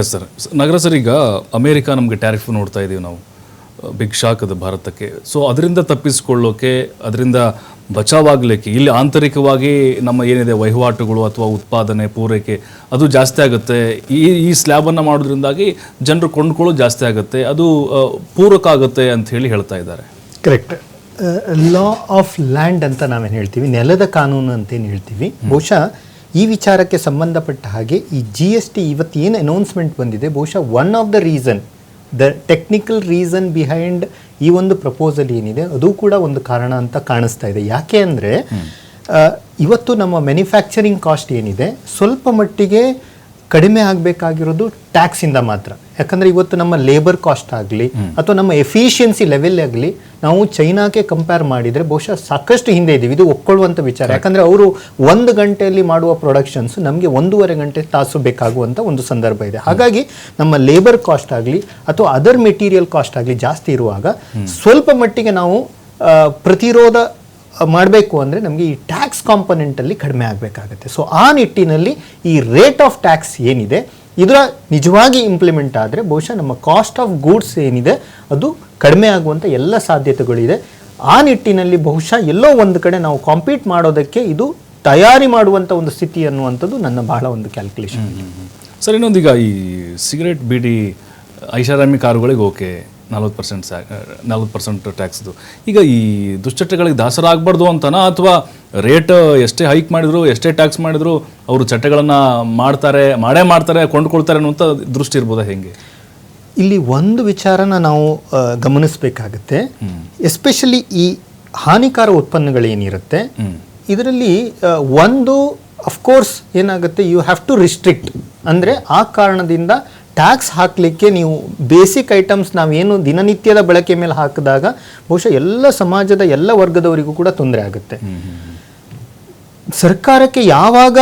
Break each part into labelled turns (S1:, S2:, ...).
S1: S sir ನಗರ sir ಈಗ America ನಮಗೆ ಟ್ಯಾರಿಫ್ ನೋಡ್ತಾ ಇದ್ದೀವಿ ನಾವು. ಬಿಗ್ ಶಾಕ್ ಅದು ಭಾರತಕ್ಕೆ. ಸೊ ಅದರಿಂದ ತಪ್ಪಿಸ್ಕೊಳ್ಳೋಕೆ ಅದರಿಂದ ಬಚಾವಾಗಲಿಕ್ಕೆ ಇಲ್ಲಿ ಆಂತರಿಕವಾಗಿ ನಮ್ಮ ಏನಿದೆ ವಹಿವಾಟುಗಳು ಅಥವಾ ಉತ್ಪಾದನೆ ಪೂರೈಕೆ ಅದು ಜಾಸ್ತಿ ಆಗುತ್ತೆ. ಈ ಈ ಸ್ಲ್ಯಾಬನ್ನು ಮಾಡೋದ್ರಿಂದಾಗಿ ಜನರು ಕೊಂಡ್ಕೊಳ್ಳೋದು ಜಾಸ್ತಿ ಆಗುತ್ತೆ. ಅದು ಪೂರಕ ಆಗುತ್ತೆ ಅಂತ ಹೇಳಿ ಹೇಳ್ತಾ ಇದ್ದಾರೆ.
S2: ಕರೆಕ್ಟ್ ಲಾ ಆಫ್ ಲ್ಯಾಂಡ್ ಅಂತ ನಾವೇನು ಹೇಳ್ತೀವಿ? ನೆಲದ ಕಾನೂನು ಅಂತೇನು ಹೇಳ್ತೀವಿ? ಬಹುಶಃ ಈ ವಿಚಾರಕ್ಕೆ ಸಂಬಂಧಪಟ್ಟ ಹಾಗೆ ಈ ಜಿ ಎಸ್ ಟಿ ಇವತ್ತು ಏನು ಅನೌನ್ಸ್ಮೆಂಟ್ ಬಂದಿದೆ ಬಹುಶಃ one of the reason the technical reason behind ಈ ಒಂದು ಪ್ರಪೋಸಲ್ ಏನಿದೆ ಅದು ಕೂಡ ಒಂದು ಕಾರಣ ಅಂತ ಕಾಣಿಸ್ತಾ ಇದೆ. ಯಾಕೆ ಅಂದರೆ ಇವತ್ತು ನಮ್ಮ ಮ್ಯಾನುಫ್ಯಾಕ್ಚರಿಂಗ್ ಕಾಸ್ಟ್ ಏನಿದೆ ಸ್ವಲ್ಪ ಮಟ್ಟಿಗೆ ಕಡಿಮೆ ಆಗಬೇಕಾಗಿರೋದು ಟ್ಯಾಕ್ಸಿಂದ ಮಾತ್ರ. ಯಾಕಂದರೆ ಇವತ್ತು ನಮ್ಮ ಲೇಬರ್ ಕಾಸ್ಟ್ ಆಗಲಿ ಅಥವಾ ನಮ್ಮ ಎಫಿಷಿಯನ್ಸಿ ಲೆವೆಲ್ ಆಗಲಿ ನಾವು ಚೈನಾಕ್ಕೆ ಕಂಪೇರ್ ಮಾಡಿದರೆ ಬಹುಶಃ ಸಾಕಷ್ಟು ಹಿಂದೆ ಇದ್ದೀವಿ. ಇದು ಒಪ್ಕೊಳ್ಳುವಂಥ ವಿಚಾರ. ಯಾಕಂದರೆ ಅವರು ಒಂದು ಗಂಟೆಯಲ್ಲಿ ಮಾಡುವ ಪ್ರೊಡಕ್ಷನ್ಸ್ ನಮಗೆ ಒಂದೂವರೆ ಗಂಟೆ ತಾಸು ಬೇಕಾಗುವಂಥ ಒಂದು ಸಂದರ್ಭ ಇದೆ. ಹಾಗಾಗಿ ನಮ್ಮ ಲೇಬರ್ ಕಾಸ್ಟ್ ಆಗಲಿ ಅಥವಾ ಅದರ್ ಮೆಟೀರಿಯಲ್ ಕಾಸ್ಟ್ ಆಗಲಿ ಜಾಸ್ತಿ ಇರುವಾಗ ಸ್ವಲ್ಪ ಮಟ್ಟಿಗೆ ನಾವು ಪ್ರತಿರೋಧ ಮಾಡಬೇಕು ಅಂದರೆ ನಮಗೆ ಈ ಟ್ಯಾಕ್ಸ್ ಕಾಂಪೊನೆಂಟಲ್ಲಿ ಕಡಿಮೆ ಆಗಬೇಕಾಗುತ್ತೆ. ಸೊ ಆ ನಿಟ್ಟಿನಲ್ಲಿ ಈ ರೇಟ್ ಆಫ್ ಟ್ಯಾಕ್ಸ್ ಏನಿದೆ ಇದರ ನಿಜವಾಗಿ ಇಂಪ್ಲಿಮೆಂಟ್ ಆದರೆ ಬಹುಶಃ ನಮ್ಮ ಕಾಸ್ಟ್ ಆಫ್ ಗೂಡ್ಸ್ ಏನಿದೆ, ಅದು ಕಡಿಮೆ ಆಗುವಂಥ ಎಲ್ಲ ಸಾಧ್ಯತೆಗಳಿದೆ. ಆ ನಿಟ್ಟಿನಲ್ಲಿ ಬಹುಶಃ ಎಲ್ಲೋ ಒಂದು ಕಡೆ ನಾವು ಕಾಂಪೀಟ್ ಮಾಡೋದಕ್ಕೆ ಇದು ತಯಾರಿ ಮಾಡುವಂಥ ಒಂದು ಸ್ಥಿತಿ ಅನ್ನುವಂಥದ್ದು ನನ್ನ ಬಹಳ ಒಂದು ಕ್ಯಾಲ್ಕುಲೇಷನ್
S1: ಸರ್, ಇನ್ನೊಂದೀಗ ಈ ಸಿಗರೇಟ್ ಬಿಡಿ, ಐಷಾರಾಮಿ ಕಾರುಗಳಿಗೆ ಓಕೆ ನಲ್ವತ್ತು ಪರ್ಸೆಂಟ್ ಸ್ಯಾ ನಲ್ವತ್ತು ಪರ್ಸೆಂಟ್ ಟ್ಯಾಕ್ಸ್ದು ಈಗ ಈ ದುಶ್ಚಟಗಳಿಗೆ ದಾಸರಾಗಬಾರ್ದು ಅಂತನಾ? ಅಥವಾ ರೇಟ್ ಎಷ್ಟೇ ಹೈಕ್ ಮಾಡಿದ್ರು ಎಷ್ಟೇ ಟ್ಯಾಕ್ಸ್ ಮಾಡಿದ್ರು ಅವರು ಚಟಗಳನ್ನು ಮಾಡ್ತಾರೆ ಮಾಡೇ ಮಾಡ್ತಾರೆ ಕೊಂಡ್ಕೊಳ್ತಾರೆ ಅನ್ನುವಂಥ ದೃಷ್ಟಿ ಇರ್ಬೋದಾ ಹೆಂಗೆ?
S2: ಇಲ್ಲಿ ಒಂದು ವಿಚಾರನ ನಾವು ಗಮನಿಸಬೇಕಾಗತ್ತೆ. ಎಸ್ಪೆಷಲಿ ಈ ಹಾನಿಕಾರ ಉತ್ಪನ್ನಗಳೇನಿರುತ್ತೆ ಇದರಲ್ಲಿ ಒಂದು ಅಫ್ಕೋರ್ಸ್ ಏನಾಗುತ್ತೆ ಯು ಹ್ಯಾವ್ ಟು ರಿಸ್ಟ್ರಿಕ್ಟ್ ಅಂದರೆ ಆ ಕಾರಣದಿಂದ ಟ್ಯಾಕ್ಸ್ ಹಾಕಲಿಕ್ಕೆ ನೀವು ಬೇಸಿಕ್ ಐಟಮ್ಸ್ ನಾವೇನು ದಿನನಿತ್ಯದ ಬಳಕೆ ಮೇಲೆ ಹಾಕಿದಾಗ ಬಹುಶಃ ಎಲ್ಲ ಸಮಾಜದ ಎಲ್ಲ ವರ್ಗದವರಿಗೂ ಕೂಡ ತೊಂದರೆ ಆಗುತ್ತೆ. ಸರ್ಕಾರಕ್ಕೆ ಯಾವಾಗ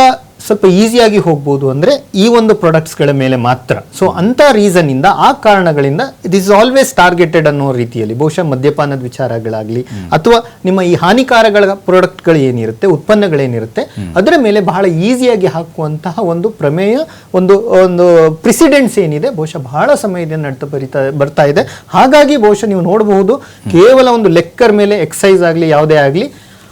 S2: ಸ್ವಲ್ಪ ಈಸಿಯಾಗಿ ಹೋಗ್ಬೋದು ಅಂದರೆ ಈ ಒಂದು ಪ್ರಾಡಕ್ಟ್ಸ್ಗಳ ಮೇಲೆ ಮಾತ್ರ. ಸೊ ಅಂಥ ರೀಸನ್ನಿಂದ ಆ ಕಾರಣಗಳಿಂದ ಇಟ್ ಈಸ್ ಆಲ್ವೇಸ್ ಟಾರ್ಗೆಟೆಡ್ ಅನ್ನೋ ರೀತಿಯಲ್ಲಿ ಬಹುಶಃ ಮದ್ಯಪಾನದ ವಿಚಾರಗಳಾಗಲಿ ಅಥವಾ ನಿಮ್ಮ ಈ ಹಾನಿಕಾರಗಳ ಪ್ರಾಡಕ್ಟ್ಗಳು ಏನಿರುತ್ತೆ ಉತ್ಪನ್ನಗಳೇನಿರುತ್ತೆ ಅದರ ಮೇಲೆ ಬಹಳ ಈಸಿಯಾಗಿ ಹಾಕುವಂತಹ ಒಂದು ಪ್ರಮೇಯ ಒಂದು ಒಂದು ಪ್ರೆಸಿಡೆಂಟ್ಸ್ ಏನಿದೆ ಬಹುಶಃ ಬಹಳ ಸಮಯದಿಂದ ನಡ್ತಾ ಬರಿತಾ ಬರ್ತಾ ಇದೆ. ಹಾಗಾಗಿ ಬಹುಶಃ ನೀವು ನೋಡಬಹುದು ಕೇವಲ ಒಂದು ಲೆಕ್ಕರ್ ಮೇಲೆ ಎಕ್ಸೈಸ್ ಆಗಲಿ ಯಾವುದೇ ಆಗಲಿ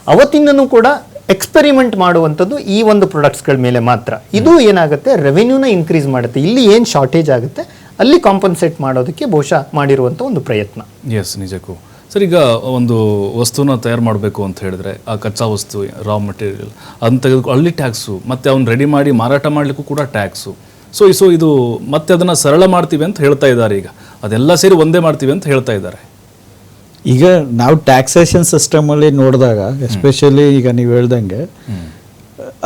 S2: ಅವತ್ತಿಂದನೂ ಕೂಡ ಎಕ್ಸ್ಪೆರಿಮೆಂಟ್ ಮಾಡುವಂಥದ್ದು ಈ ಒಂದು ಪ್ರಾಡಕ್ಟ್ಸ್ಗಳ ಮೇಲೆ ಮಾತ್ರ. ಇದು ಏನಾಗುತ್ತೆ? ರೆವೆನ್ಯೂನ ಇನ್ಕ್ರೀಸ್ ಮಾಡುತ್ತೆ. ಇಲ್ಲಿ ಏನು ಶಾರ್ಟೇಜ್ ಆಗುತ್ತೆ? ಅಲ್ಲಿ ಕಾಂಪನ್ಸೇಟ್ ಮಾಡೋದಕ್ಕೆ ಬಹುಶಃ ಮಾಡಿರುವಂಥ ಒಂದು ಪ್ರಯತ್ನ.
S1: ಎಸ್ ನಿಜಕ್ಕೂ. ಸರ್, ಈಗ ಒಂದು ವಸ್ತುನ ತಯಾರು ಮಾಡಬೇಕು ಅಂತ ಹೇಳಿದ್ರೆ, ಆ ಕಚ್ಚಾ ವಸ್ತು ರಾ ಮೆಟೀರಿಯಲ್ ಅದನ್ನ ತೆಗೆದು ಅಲ್ಲಿ ಟ್ಯಾಕ್ಸು ಮತ್ತು ಅವ್ನು ರೆಡಿ ಮಾಡಿ ಮಾರಾಟ ಮಾಡಲಿಕ್ಕೂ ಕೂಡ ಟ್ಯಾಕ್ಸು ಸೊ ಸೊ ಇದು ಮತ್ತೆ ಅದನ್ನು ಸರಳ ಮಾಡ್ತೀವಿ ಅಂತ ಹೇಳ್ತಾ ಇದ್ದಾರೆ ಈಗ. ಅದೆಲ್ಲ ಸೇರಿ ಒಂದೇ ಮಾಡ್ತೀವಿ ಅಂತ ಹೇಳ್ತಾ ಇದ್ದಾರೆ.
S3: ಈಗ ನಾವು ಟ್ಯಾಕ್ಸೇಷನ್ ಸಿಸ್ಟಮಲ್ಲಿ ನೋಡಿದಾಗ ಎಸ್ಪೆಷಲಿ ಈಗ ನೀವು ಹೇಳ್ದಂಗೆ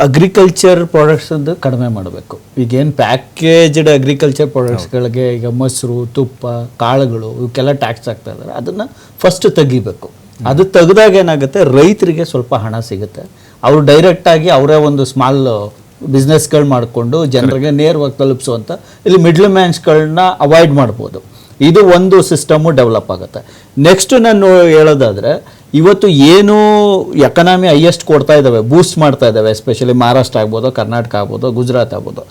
S3: ಅಗ್ರಿಕಲ್ಚರ್ ಪ್ರಾಡಕ್ಟ್ಸ್ ಅಂತ ಕಡಿಮೆ ಮಾಡಬೇಕು. ಈಗೇನು ಪ್ಯಾಕೇಜ್ಡ್ ಅಗ್ರಿಕಲ್ಚರ್ ಪ್ರಾಡಕ್ಟ್ಸ್ಗಳಿಗೆ ಈಗ ಮೊಸರು ತುಪ್ಪ ಕಾಳುಗಳು ಇವಕ್ಕೆಲ್ಲ ಟ್ಯಾಕ್ಸ್ ಆಗ್ತಾ ಇದ್ದಾರೆ ಅದನ್ನು ಫಸ್ಟ್ ತೆಗಿಬೇಕು. ಅದು ತೆಗೆದಾಗ ಏನಾಗುತ್ತೆ ರೈತರಿಗೆ ಸ್ವಲ್ಪ ಹಣ ಸಿಗುತ್ತೆ. ಅವರು ಡೈರೆಕ್ಟಾಗಿ ಅವರೇ ಒಂದು ಸ್ಮಾಲ್ ಬಿಸ್ನೆಸ್ಗಳು ಮಾಡಿಕೊಂಡು ಜನರಿಗೆ ನೇರವಾಗಿ ತಲುಪಿಸುವಂಥ ಇಲ್ಲಿ ಮಿಡ್ಲ್ ಮ್ಯಾನ್ಸ್ಗಳನ್ನ ಅವಾಯ್ಡ್ ಮಾಡ್ಬೋದು. ಇದು ಒಂದು ಸಿಸ್ಟಮು ಡೆವಲಪ್ ಆಗುತ್ತೆ. ನೆಕ್ಸ್ಟ್ ನಾನು ಹೇಳೋದಾದರೆ ಇವತ್ತು ಏನು ಎಕನಾಮಿ ಹೈಯೆಸ್ಟ್ ಕೊಡ್ತಾ ಇದ್ದಾವೆ ಬೂಸ್ಟ್ ಮಾಡ್ತಾ ಇದ್ದಾವೆ ಎಸ್ಪೆಷಲಿ ಮಹಾರಾಷ್ಟ್ರ ಆಗ್ಬೋದು ಕರ್ನಾಟಕ ಆಗ್ಬೋದು ಗುಜರಾತ್ ಆಗ್ಬೋದು.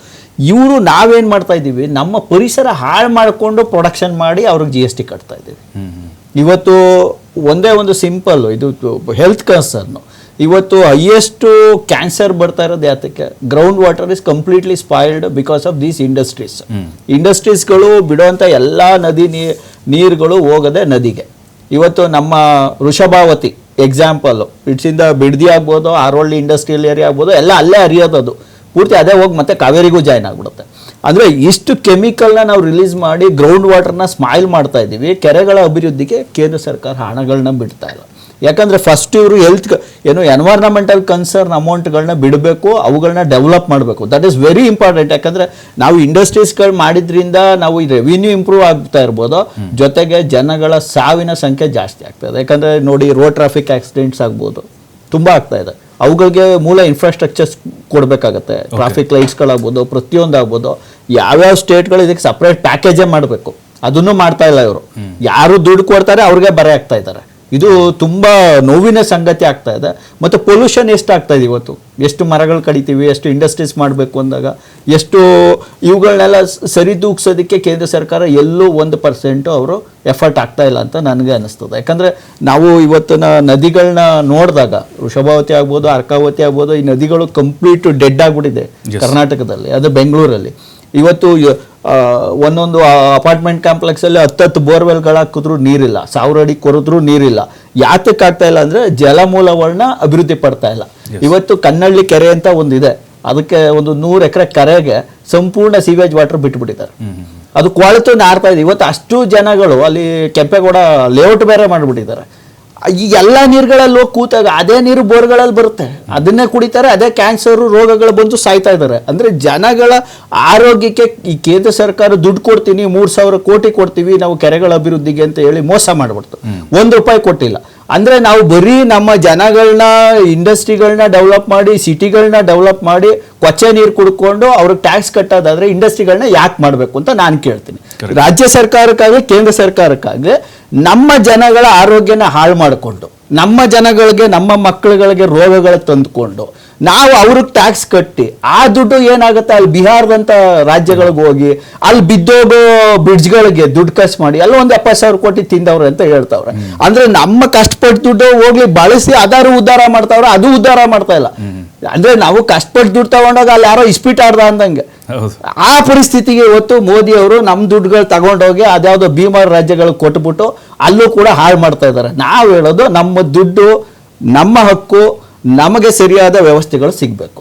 S3: ಇವರು ನಾವೇನು ಮಾಡ್ತಾ ಇದ್ದೀವಿ ನಮ್ಮ ಪರಿಸರ ಹಾಳು ಮಾಡಿಕೊಂಡು ಪ್ರೊಡಕ್ಷನ್ ಮಾಡಿ ಅವ್ರಿಗೆ ಜಿ ಎಸ್ ಟಿ ಕಟ್ತಾ ಇದ್ದೀವಿ. ಇವತ್ತು ಒಂದೇ ಒಂದು ಸಿಂಪಲ್ ಇದು ಹೆಲ್ತ್ ಕನ್ಸರ್ನು ಇವತ್ತು ಹೈಯೆಸ್ಟು ಕ್ಯಾನ್ಸರ್ ಬರ್ತಾ ಇರೋದು ಯಾತಕ್ಕೆ? Ground water is completely spoiled because of these industries ಇಂಡಸ್ಟ್ರೀಸ್ಗಳು ಬಿಡುವಂಥ ಎಲ್ಲ ನದಿ ನೀ- ನೀರುಗಳು ಹೋಗದೆ ನದಿಗೆ. ಇವತ್ತು ನಮ್ಮ ವೃಷಭಾವತಿ ಎಕ್ಸಾಂಪಲ್ ಇಟ್ಸಿಂದ ಬಿಡ್ದಿ ಆಗ್ಬೋದು ಆರೋಳ್ಳಿ ಇಂಡಸ್ಟ್ರಿಯಲ್ ಏರಿಯಾ ಆಗ್ಬೋದು ಎಲ್ಲ ಅಲ್ಲೇ ಹರಿಯೋದು ಅದು. ಪೂರ್ತಿ ಅದೇ ಹೋಗಿ ಮತ್ತೆ ಕಾವೇರಿಗೂ ಜಾಯ್ನ್ ಆಗ್ಬಿಡುತ್ತೆ. ಅಂದರೆ ಇಷ್ಟು ಕೆಮಿಕಲ್ನ ನಾವು ರಿಲೀಸ್ ಮಾಡಿ ಗ್ರೌಂಡ್ ವಾಟರ್ನ ಸ್ಮೈಲ್ ಮಾಡ್ತಾ ಇದ್ದೀವಿ. ಕೆರೆಗಳ ಅಭಿವೃದ್ಧಿಗೆ ಕೇಂದ್ರ ಸರ್ಕಾರ ಹಣಗಳನ್ನ ಬಿಡ್ತಾ ಇಲ್ಲ. ಯಾಕಂದರೆ ಫಸ್ಟ್ ಇವರು ಹೆಲ್ತ್ ಏನು ಎನ್ವೈರ್ನಮೆಂಟಲ್ ಕನ್ಸರ್ನ್ ಅಮೌಂಟ್ಗಳನ್ನ ಬಿಡಬೇಕು ಅವುಗಳನ್ನ ಡೆವಲಪ್ ಮಾಡಬೇಕು. ದಟ್ ಈಸ್ ವೆರಿ ಇಂಪಾರ್ಟೆಂಟ್ ಯಾಕಂದರೆ ನಾವು ಇಂಡಸ್ಟ್ರೀಸ್ಗಳು ಮಾಡಿದ್ರಿಂದ ನಾವು ರೆವಿನ್ಯೂ ಇಂಪ್ರೂವ್ ಆಗ್ತಾ ಇರ್ಬೋದು. ಜೊತೆಗೆ ಜನಗಳ ಸಾವಿನ ಸಂಖ್ಯೆ ಜಾಸ್ತಿ ಆಗ್ತದೆ ಯಾಕಂದರೆ ನೋಡಿ ರೋಡ್ ಟ್ರಾಫಿಕ್ ಆಕ್ಸಿಡೆಂಟ್ಸ್ ಆಗ್ಬೋದು. ತುಂಬ ಆಗ್ತಾ ಇದೆ. ಅವುಗಳಿಗೆ ಮೂಲ ಇನ್ಫ್ರಾಸ್ಟ್ರಕ್ಚರ್ಸ್ ಕೊಡಬೇಕಾಗತ್ತೆ. ಟ್ರಾಫಿಕ್ ಲೈಟ್ಸ್ಗಳಾಗ್ಬೋದು ಪ್ರತಿಯೊಂದು ಆಗ್ಬೋದು. ಯಾವ್ಯಾವ ಸ್ಟೇಟ್ಗಳು ಇದಕ್ಕೆ ಸಪ್ರೇಟ್ ಪ್ಯಾಕೇಜೇ ಮಾಡಬೇಕು. ಅದನ್ನು ಮಾಡ್ತಾ ಇಲ್ಲ ಇವರು. ಯಾರು ದುಡ್ಡು ಕೊಡ್ತಾರೆ ಅವ್ರಿಗೆ ಬರೆ ಆಗ್ತಾ ಇದ್ದಾರೆ. ಇದು ತುಂಬ ನೋವಿನ ಸಂಗತಿ ಆಗ್ತಾ ಇದೆ. ಮತ್ತು ಪೊಲ್ಯೂಷನ್ ಎಷ್ಟು ಆಗ್ತಾ ಇದೆ ಇವತ್ತು? ಎಷ್ಟು ಮರಗಳು ಕಡಿತೀವಿ ಎಷ್ಟು ಇಂಡಸ್ಟ್ರೀಸ್ ಮಾಡಬೇಕು ಅಂದಾಗ ಎಷ್ಟು ಇವುಗಳನ್ನೆಲ್ಲ ಸರಿದೂಗ್ಸೋದಕ್ಕೆ ಕೇಂದ್ರ ಸರ್ಕಾರ ಎಲ್ಲೂ ಒಂದು ಪರ್ಸೆಂಟು ಅವರು ಎಫರ್ಟ್ ಆಗ್ತಾ ಇಲ್ಲ ಅಂತ ನನಗೆ ಅನಿಸ್ತದೆ. ಯಾಕಂದರೆ ನಾವು ಇವತ್ತಿನ ನದಿಗಳನ್ನ ನೋಡಿದಾಗ ವೃಷಭಾವತಿ ಆಗ್ಬೋದು ಅರ್ಕಾವತಿ ಆಗ್ಬೋದು ಈ ನದಿಗಳು ಕಂಪ್ಲೀಟ್ ಡೆಡ್ ಆಗಿಬಿಟ್ಟಿದೆ ಕರ್ನಾಟಕದಲ್ಲಿ ಅದು ಬೆಂಗಳೂರಲ್ಲಿ. ಇವತ್ತು ಒಂದೊಂದು ಅಪಾರ್ಟ್ಮೆಂಟ್ ಕಾಂಪ್ಲೆಕ್ಸ್ ಅಲ್ಲಿ ಹತ್ತತ್ತು ಬೋರ್ವೆಲ್ಗಳು ಹಾಕಿದ್ರು ನೀರಿಲ್ಲ. ಸಾವಿರ ಅಡಿ ಕೊರೆದ್ರೂ ನೀರಿಲ್ಲ. ಯಾತಕ್ಕೆ ಆಗ್ತಾ ಇಲ್ಲ ಅಂದ್ರೆ ಜಲಮೂಲಗಳನ್ನ ಅಭಿವೃದ್ಧಿ ಪಡ್ತಾ ಇಲ್ಲ. ಇವತ್ತು ಕನ್ನಳ್ಳಿ ಕೆರೆ ಅಂತ ಒಂದಿದೆ. ಅದಕ್ಕೆ ಒಂದು ನೂರು ಎಕರೆ ಕೆರೆಗೆ ಸಂಪೂರ್ಣ ಸೀವೇಜ್ ವಾಟರ್ ಬಿಟ್ಬಿಟ್ಟಿದ್ದಾರೆ. ಅದು ಕೊಳತು ನಾರ್ತಾ ಇದೆ. ಇವತ್ತು ಅಷ್ಟು ಜನಗಳು ಅಲ್ಲಿ ಕೆಂಪೇಗೌಡ ಲೇಔಟ್ ಬೇರೆ ಮಾಡಿಬಿಟ್ಟಿದ್ದಾರೆ. ಈ ಎಲ್ಲ ನೀರುಗಳಲ್ಲಿ ಹೋಗಿ ಕೂತಾಗ ಅದೇ ನೀರು ಬೋರ್ಗಳಲ್ಲಿ ಬರುತ್ತೆ. ಅದನ್ನೇ ಕುಡಿತಾರೆ ಅದೇ ಕ್ಯಾನ್ಸರ್ ರೋಗಗಳು ಬಂದು ಸಾಯ್ತಾ ಇದ್ದಾರೆ ಅಂದರೆ ಜನಗಳ ಆರೋಗ್ಯಕ್ಕೆ ಈ ಕೇಂದ್ರ ಸರ್ಕಾರ ದುಡ್ಡು ಕೊಡ್ತೀನಿ ಮೂರು ಸಾವಿರ ಕೋಟಿ ಕೊಡ್ತೀವಿ ನಾವು ಕೆರೆಗಳ ಅಭಿವೃದ್ಧಿಗೆ ಅಂತ ಹೇಳಿ ಮೋಸ ಮಾಡಿಬಿಡ್ತು. ಒಂದು ರೂಪಾಯಿ ಕೊಟ್ಟಿಲ್ಲ. ಅಂದ್ರೆ ನಾವು ಬರೀ ನಮ್ಮ ಜನಗಳನ್ನ ಇಂಡಸ್ಟ್ರಿಗಳನ್ನ ಡೆವಲಪ್ ಮಾಡಿ ಸಿಟಿಗಳನ್ನ ಡೆವಲಪ್ ಮಾಡಿ ಕೊಚ್ಚೆ ನೀರು ಕುಡ್ಕೊಂಡು ಅವ್ರಿಗೆ ಟ್ಯಾಕ್ಸ್ ಕಟ್ಟೋದಾದರೆ ಇಂಡಸ್ಟ್ರಿಗಳನ್ನ ಯಾಕೆ ಮಾಡಬೇಕು ಅಂತ ನಾನು ಕೇಳ್ತೀನಿ. ರಾಜ್ಯ ಸರ್ಕಾರಕ್ಕಾಗಲಿ ಕೇಂದ್ರ ಸರ್ಕಾರಕ್ಕಾಗಲಿ ನಮ್ಮ ಜನಗಳ ಆರೋಗ್ಯನ ಹಾಳು ಮಾಡಿಕೊಂಡು ನಮ್ಮ ಜನಗಳಿಗೆ ನಮ್ಮ ಮಕ್ಕಳುಗಳಿಗೆ ರೋಗಗಳು ತಂದುಕೊಂಡು ನಾವು ಅವ್ರಿಗೆ ಟ್ಯಾಕ್ಸ್ ಕಟ್ಟಿ ಆ ದುಡ್ಡು ಏನಾಗುತ್ತೆ? ಅಲ್ಲಿ ಬಿಹಾರದಂತ ರಾಜ್ಯಗಳಿಗೆ ಹೋಗಿ ಅಲ್ಲಿ ಬಿದ್ದೋಗೋ ಬ್ರಿಡ್ಜ್ಗಳಿಗೆ ದುಡ್ಡು ಖರ್ಚು ಮಾಡಿ ಅಲ್ಲಿ ಒಂದು ಎಪ್ಪತ್ತು ಸಾವಿರ ಕೋಟಿ ತಿಂದವ್ರೆ ಅಂತ ಹೇಳ್ತಾವ್ರೆ. ಅಂದ್ರೆ ನಮ್ಮ ಕಷ್ಟಪಟ್ಟು ದುಡ್ಡು ಹೋಗ್ಲಿ ಬಳಸಿ ಅದಾರು ಉದ್ಧಾರ ಮಾಡ್ತಾವ್ರೆ ಅದು ಉದ್ಧಾರ ಮಾಡ್ತಾ ಇಲ್ಲ. ಅಂದ್ರೆ ನಾವು ಕಷ್ಟಪಟ್ಟು ದುಡ್ಡು ತಗೊಂಡಾಗ ಅಲ್ಲಿ ಯಾರೋ ಇಸ್ಪೀಟ್ ಆಡ್ದ ಅಂದಂಗೆ ಆ ಪರಿಸ್ಥಿತಿಗೆ ಇವತ್ತು ಮೋದಿ ಅವರು ನಮ್ಮ ದುಡ್ಡುಗಳು ತಗೊಂಡೋಗಿ ಅದ್ಯಾವುದೋ ಭೀಮಾರ್ ರಾಜ್ಯಗಳಿಗೆ ಕೊಟ್ಬಿಟ್ಟು ಅಲ್ಲೂ ಕೂಡ ಹಾಳು ಮಾಡ್ತಾ ಇದ್ದಾರೆ. ನಾವು ಹೇಳೋದು ನಮ್ಮ ದುಡ್ಡು ನಮ್ಮ ಹಕ್ಕು ನಮಗೆ ಸರಿಯಾದ ವ್ಯವಸ್ಥೆಗಳು ಸಿಗಬೇಕು.